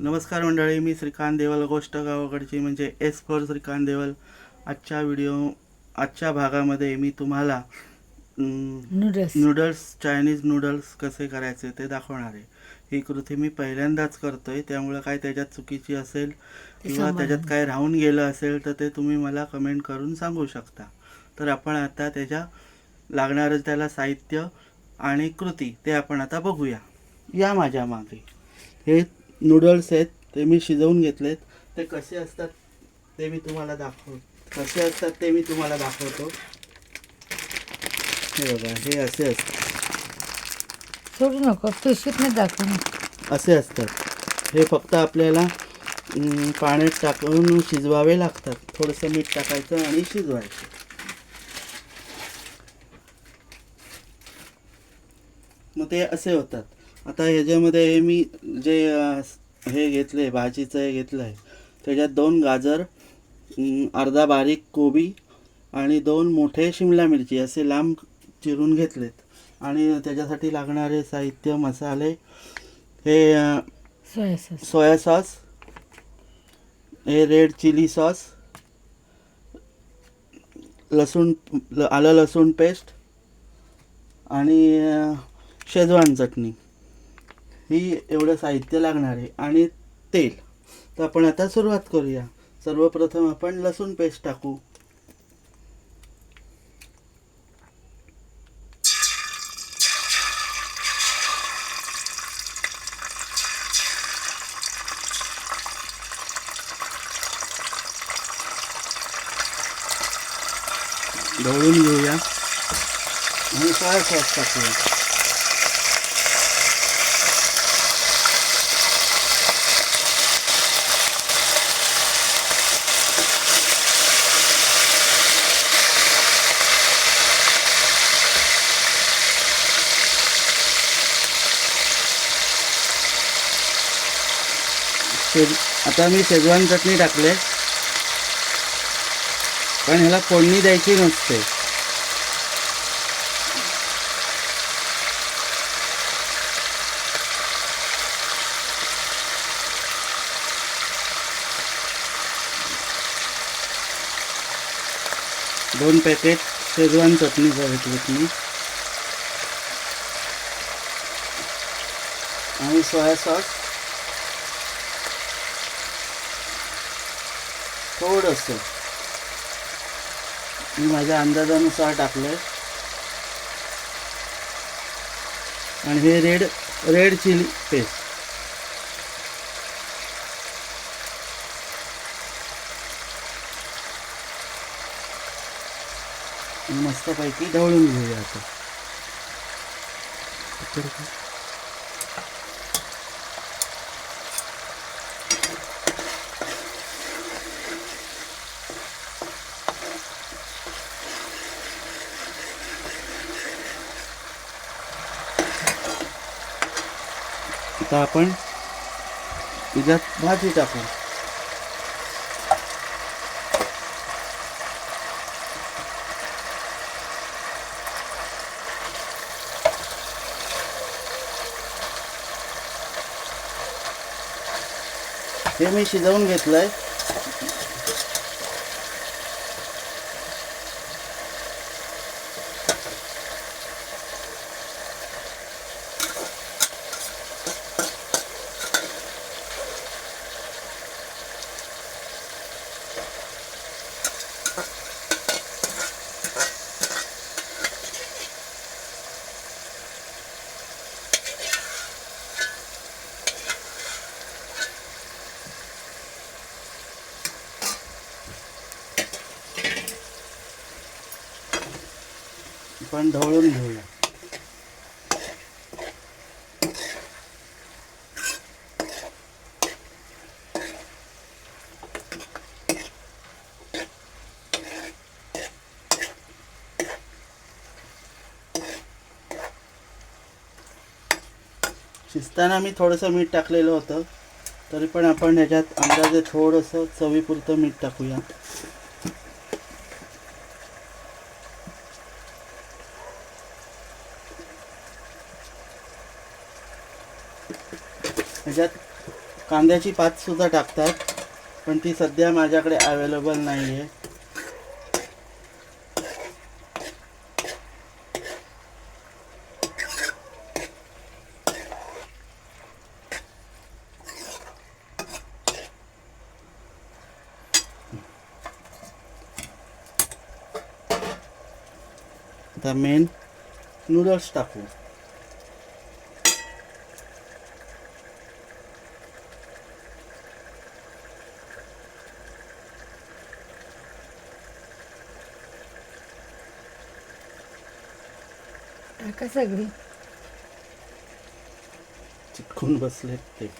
नमस्कार मंडळी मी श्रीकांत देवल गोष्ट गावाकडची म्हणजे एस फॉर श्रीकांत देवल. आजच्या व्हिडिओ आजच्या भागामध्ये मी तुम्हाला नूडल्स नूडल्स चायनीज नूडल्स कसे करायचे ते दाखवणार आहे. ही कृती मी पहिल्यांदाच करतोय त्यामुळे काय त्याच्यात चुकीची असेल किंवा. त्याच्यात काय राहून गेलं असेल तर ते तुम्ही मला कमेंट करून सांगू शकता. तर आपण आता त्याच्या लागणारं त्याला साहित्य आणि कृती ते आपण आता बघूया. या माझ्या मागे. हे नूडल्स आहेत ते मी शिजवून घेतलेत. ते कसे असतात ते मी तुम्हाला दाखव कसे असतात ते मी तुम्हाला दाखवतो. हे बघा हे असे असतात. सोडू नको नाही दाखवू असे असतात. हे फक्त आपल्याला पाण्यात टाकून शिजवावे लागतात. थोडंसं मीठ टाकायचं आणि शिजवायचं. मग ते असे होतात. आता ह्याच्यामध्ये हे मी जे हे घेतले भाजीचं हे घेतलं आहे त्याच्यात दोन गाजर अर्धा बारीक कोबी आणि दोन मोठे शिमला मिरची असे लांब चिरून घेतलेत. आणि त्याच्यासाठी लागणारे साहित्य मसाले हे सोया सॉस. सोया सॉस हे रेड चिली सॉस लसूण आलं लसूण पेस्ट आणि शेजवान चटणी. ही एवढं साहित्य लागणार आहे आणि तेल. तर आपण आता सुरुवात करूया. सर्वप्रथम आपण लसूण पेस्ट टाकू. ढवळून घेऊया. आणि काय सॉस टाकूया. शेज आता मी शेजवान चटणी टाकले. पण ह्याला फोडणी द्यायची नसते. दोन पॅकेट शेजवान चटणी घेतलीत मी. आणि सोया सॉस. थोडंसं मी माझ्या अंदाजानुसार टाकलंय. आणि हे रेड रेड चिली पेस्ट. मस्तपैकी ढवळून घेऊया आता. आता आपण त्याच्यात भाजी टाकू. हे मी शिजवून घेतलं आहे पण ढवळून घेऊया. शिजताना मी थोडंसं मीठ टाकलेलं होतं तरी पण आपण ह्याच्यात अंदाजे थोडंसं चवीपुरतं मीठ टाकूया. ह्याच्यात कांद्याची पातसुद्धा टाकतात पण ती सध्या माझ्याकडे अवेलेबल नाही आहे आता मेन नूडल्स टाकू. टाका सगळी चिटकून बसले ते